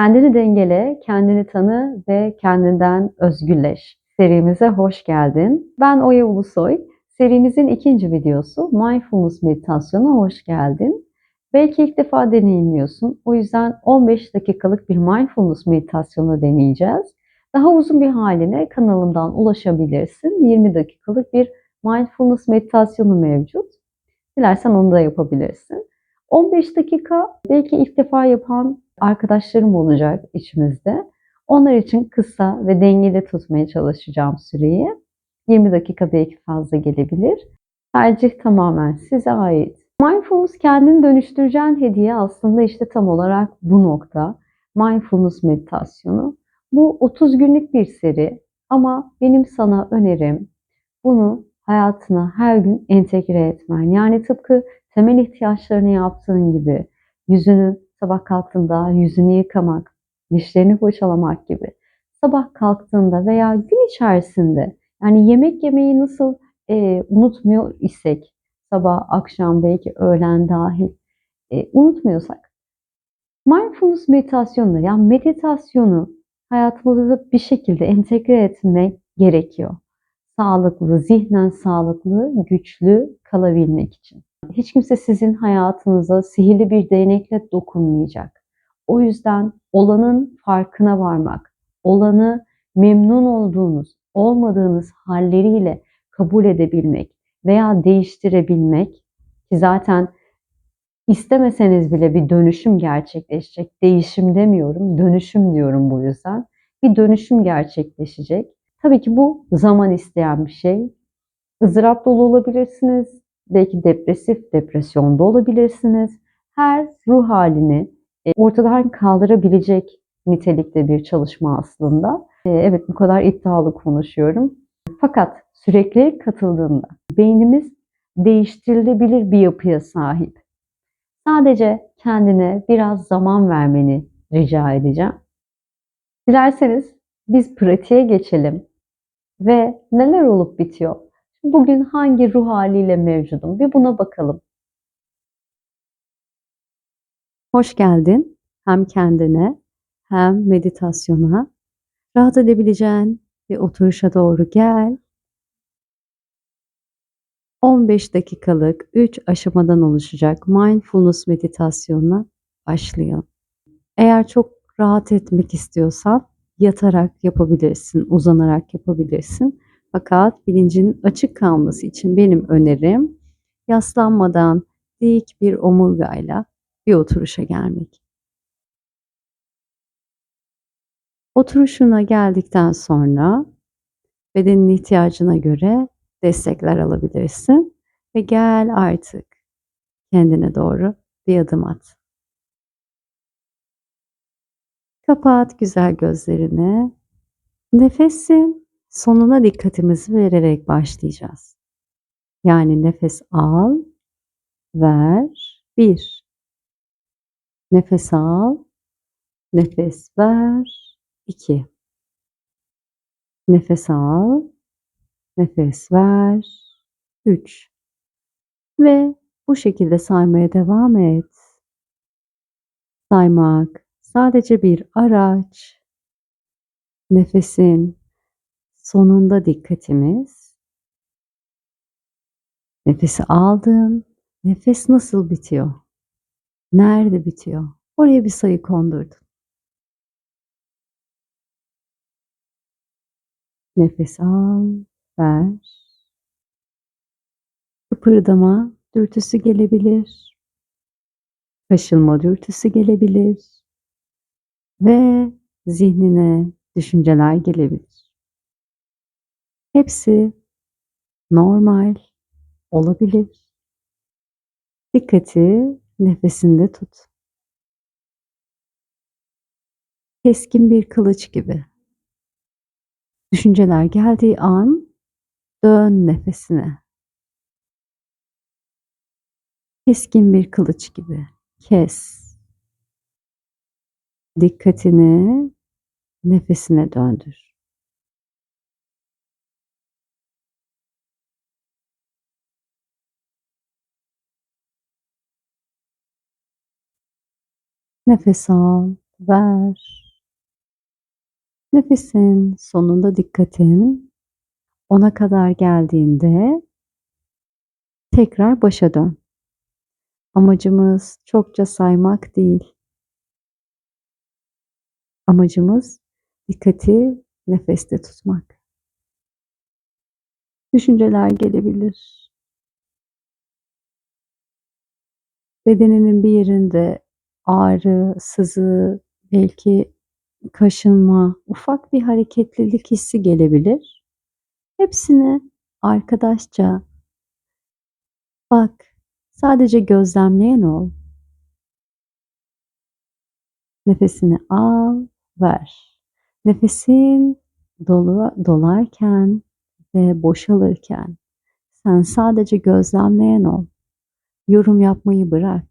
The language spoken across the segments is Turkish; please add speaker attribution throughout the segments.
Speaker 1: Kendini dengele, kendini tanı ve kendinden özgürleş. Serimize hoş geldin. Ben Oya Ulusoy. Serimizin ikinci videosu Mindfulness Meditasyonu hoş geldin. Belki ilk defa deneyimliyorsun. O yüzden 15 dakikalık bir Mindfulness meditasyonu deneyeceğiz. Daha uzun bir haline kanalımdan ulaşabilirsin. 20 dakikalık bir Mindfulness meditasyonu mevcut. Dilersen onu da yapabilirsin. 15 dakika belki ilk defa yapan arkadaşlarım olacak içimizde. Onlar için kısa ve dengeli tutmaya çalışacağım süreyi. 20 dakika belki fazla gelebilir. Tercih tamamen size ait. Mindfulness kendini dönüştüreceğin hediye aslında işte tam olarak bu nokta. Mindfulness meditasyonu. Bu 30 günlük bir seri ama benim sana önerim bunu hayatına her gün entegre etmen. Yani tıpkı temel ihtiyaçlarını yaptığın gibi yüzünü sabah kalktığında yüzünü yıkamak, dişlerini fırçalamak gibi sabah kalktığında veya gün içerisinde yani yemek yemeyi nasıl e, unutmuyor isek sabah, akşam, belki öğlen dahil e, unutmuyorsak mindfulness meditasyonunu yani meditasyonu hayatımızda bir şekilde entegre etmek gerekiyor. Sağlıklı, zihnen sağlıklı, güçlü kalabilmek için. Hiç kimse sizin hayatınıza sihirli bir değnekle dokunmayacak. O yüzden olanın farkına varmak, olanı memnun olduğunuz, olmadığınız halleriyle kabul edebilmek veya değiştirebilmek ki zaten istemeseniz bile bir dönüşüm gerçekleşecek. Değişim demiyorum, dönüşüm diyorum bu yüzden. Bir dönüşüm gerçekleşecek. Tabii ki bu zaman isteyen bir şey. ızdırap dolu olabilirsiniz, belki depresif, depresyonda olabilirsiniz. Her ruh halini e, ortadan kaldırabilecek nitelikte bir çalışma aslında. E, evet bu kadar iddialı konuşuyorum. Fakat sürekli katıldığında beynimiz değiştirilebilir bir yapıya sahip. Sadece kendine biraz zaman vermeni rica edeceğim. Dilerseniz biz pratiğe geçelim ve neler olup bitiyor? Bugün hangi ruh haliyle mevcudum? Bir buna bakalım. Hoş geldin hem kendine hem meditasyona. Rahat edebileceğin bir oturuşa doğru gel. 15 dakikalık 3 aşamadan oluşacak mindfulness meditasyonuna başlayalım. Eğer çok rahat etmek istiyorsan yatarak yapabilirsin, uzanarak yapabilirsin. Fakat bilincin açık kalması için benim önerim yaslanmadan dik bir omurgayla bir oturuşa gelmek. Oturuşuna geldikten sonra bedenin ihtiyacına göre destekler alabilirsin ve gel artık kendine doğru bir adım at. Kapat güzel gözlerini. Nefesin sonuna dikkatimizi vererek başlayacağız. Yani nefes al, ver, bir. Nefes al, nefes ver, iki. Nefes al, nefes ver, üç. Ve bu şekilde saymaya devam et. Saymak sadece bir araç. Nefesin sonunda dikkatimiz. Nefesi aldın. Nefes nasıl bitiyor? Nerede bitiyor? Oraya bir sayı kondurdun. Nefes al, ver. Kıpırdama dürtüsü gelebilir. Kaşınma dürtüsü gelebilir. Ve zihnine düşünceler gelebilir. Hepsi normal olabilir. Dikkati nefesinde tut. Keskin bir kılıç gibi. Düşünceler geldiği an dön nefesine. Keskin bir kılıç gibi. Kes. Dikkatini nefesine döndür. Nefes al, ver. Nefesin sonunda dikkatin ona kadar geldiğinde tekrar başa dön. Amacımız çokça saymak değil. Amacımız dikkati nefeste tutmak. Düşünceler gelebilir. Bedeninin bir yerinde ağrı, sızı, belki kaşınma, ufak bir hareketlilik hissi gelebilir. Hepsini arkadaşça bak, sadece gözlemleyen ol. Nefesini al, ver. Nefesin dolu, dolarken ve boşalırken sen sadece gözlemleyen ol. Yorum yapmayı bırak.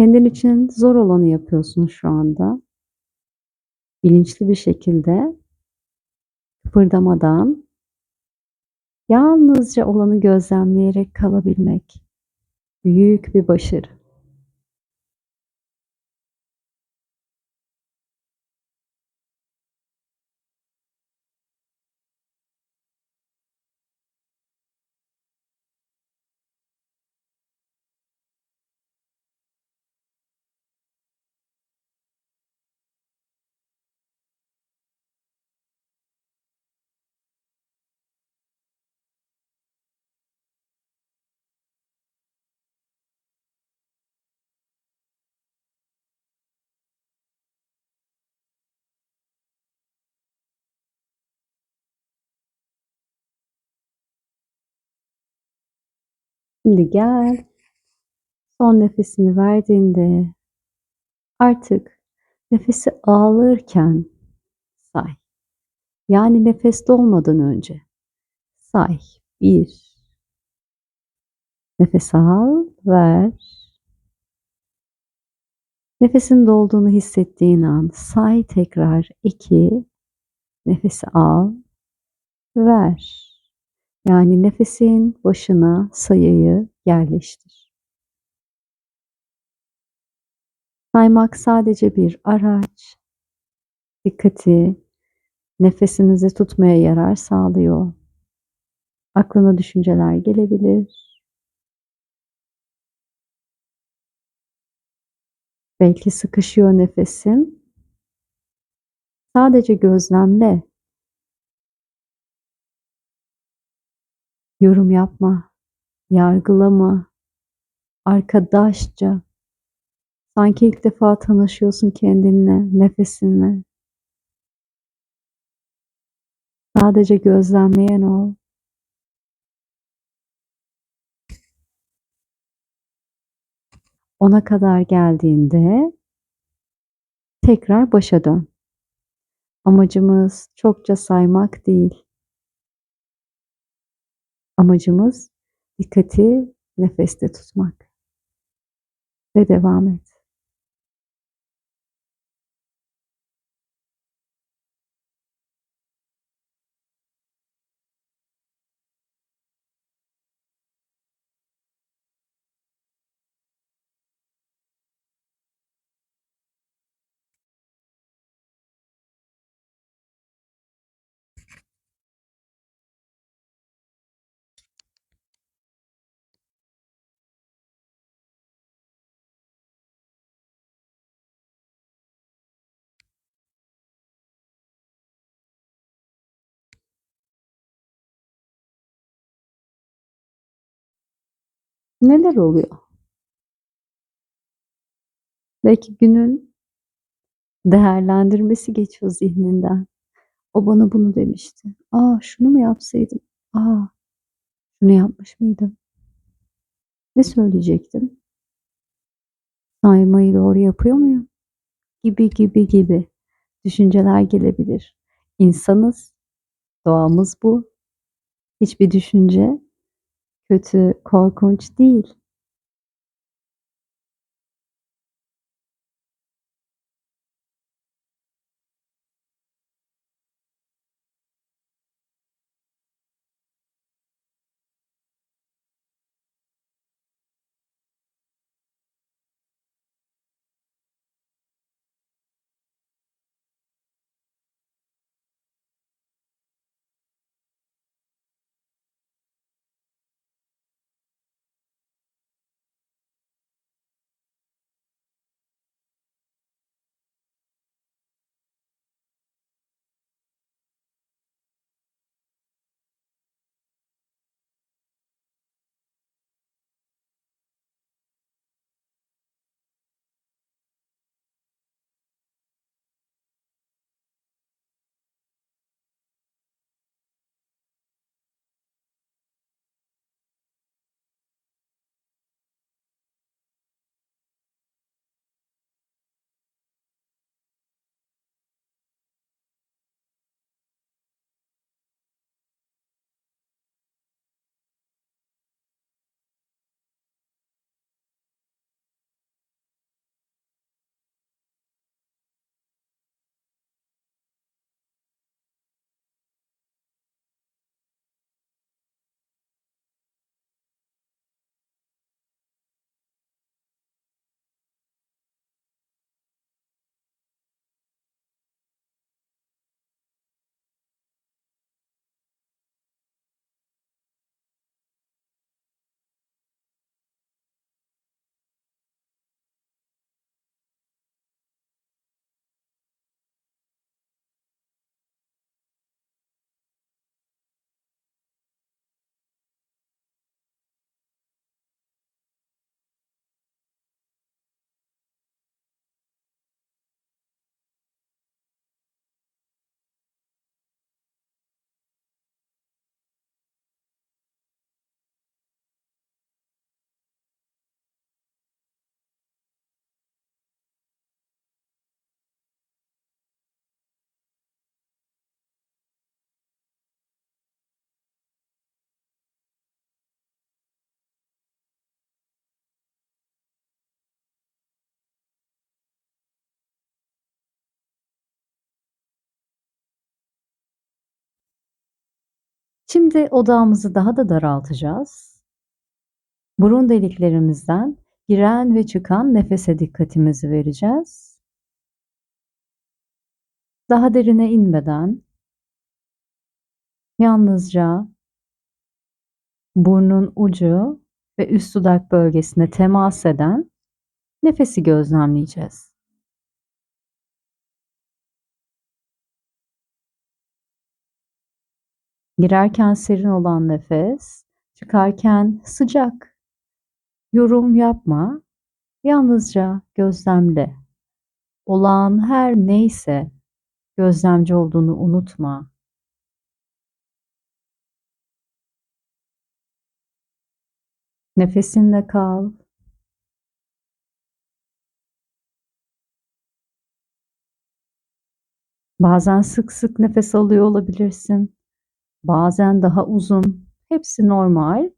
Speaker 1: Kendin için zor olanı yapıyorsun şu anda. Bilinçli bir şekilde kıpırdamadan yalnızca olanı gözlemleyerek kalabilmek büyük bir başarı. Şimdi gel. Son nefesini verdiğinde artık nefesi alırken say. Yani nefeste olmadan önce say. Bir. Nefes al, ver. Nefesin dolduğunu hissettiğin an say tekrar. iki. Nefesi al, ver. Yani nefesin başına sayıyı yerleştir. Saymak sadece bir araç. Dikkati nefesinizi tutmaya yarar sağlıyor. Aklına düşünceler gelebilir. Belki sıkışıyor nefesin. Sadece gözlemle. Yorum yapma, yargılama, arkadaşça. Sanki ilk defa tanışıyorsun kendinle, nefesinle. Sadece gözlemleyen ol. Ona kadar geldiğinde tekrar başa dön. Amacımız çokça saymak değil. Amacımız dikkati nefeste tutmak. Ve devam et. Neler oluyor? Belki günün Değerlendirmesi geçiyor zihninden. O bana bunu demişti. Aa şunu mu yapsaydım? Aa şunu yapmış mıydım? Ne söyleyecektim? Saymayı doğru yapıyor muyum? Gibi gibi gibi düşünceler gelebilir. İnsanız, doğamız bu. Hiçbir düşünce kötü, korkunç değil. Şimdi odağımızı daha da daraltacağız. Burun deliklerimizden giren ve çıkan nefese dikkatimizi vereceğiz. Daha derine inmeden yalnızca burnun ucu ve üst dudak bölgesine temas eden nefesi gözlemleyeceğiz. Girerken serin olan nefes, çıkarken sıcak. Yorum yapma, yalnızca gözlemle. Olağan her neyse gözlemci olduğunu unutma. Nefesinle kal. Bazen sık sık nefes alıyor olabilirsin. Bazen daha uzun. Hepsi normal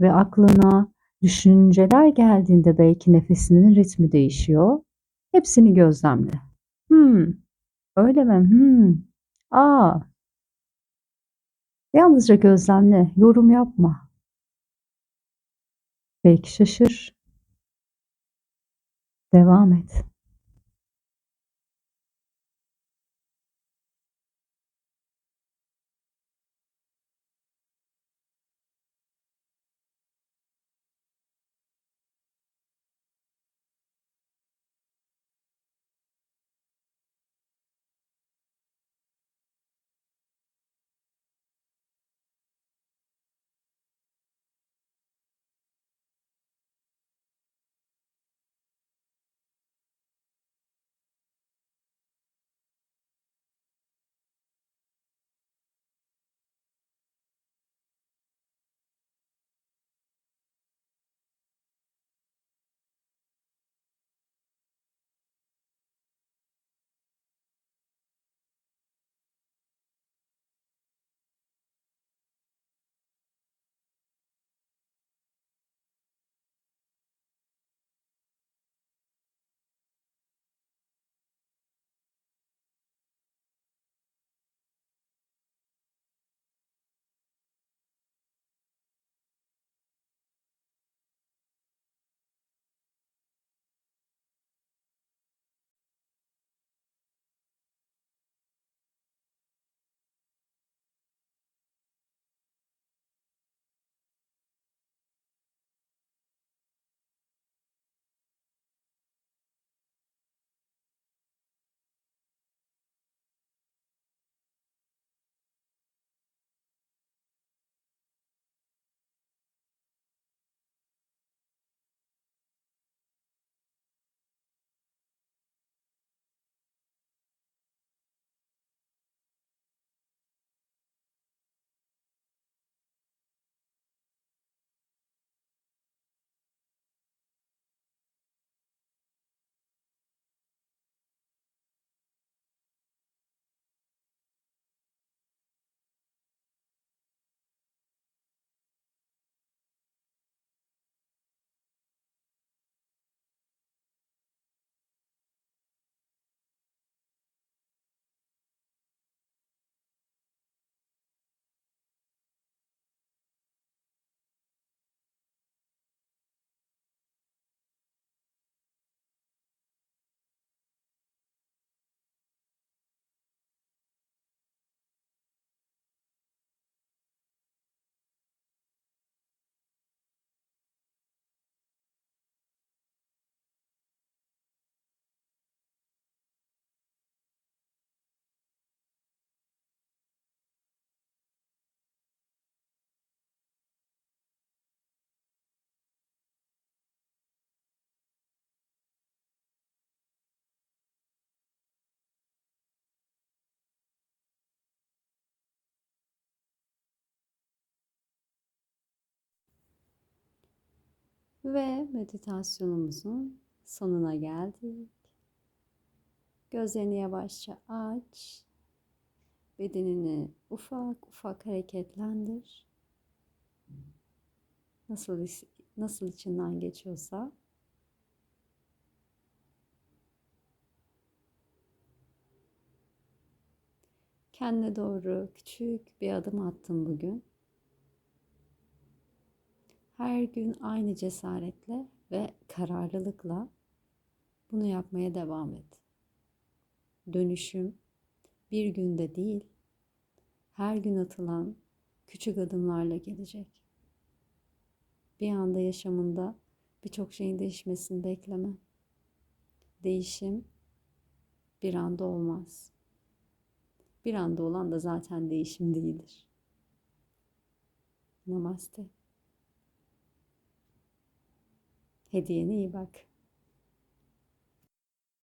Speaker 1: ve aklına düşünceler geldiğinde belki nefesinin ritmi değişiyor. Hepsini gözlemle. Hmm, öyle mi? Hmm, aa. Yalnızca gözlemle, yorum yapma. Belki şaşır. Devam et. Ve meditasyonumuzun sonuna geldik. Gözlerini yavaşça aç. Bedenini ufak ufak hareketlendir. Nasıl nasıl içinden geçiyorsa kendine doğru küçük bir adım attın bugün. Her gün aynı cesaretle ve kararlılıkla bunu yapmaya devam et. Dönüşüm bir günde değil, her gün atılan küçük adımlarla gelecek. Bir anda yaşamında birçok şeyin değişmesini bekleme. Değişim bir anda olmaz. Bir anda olan da zaten değişim değildir. Namaste. Hediyene iyi bak.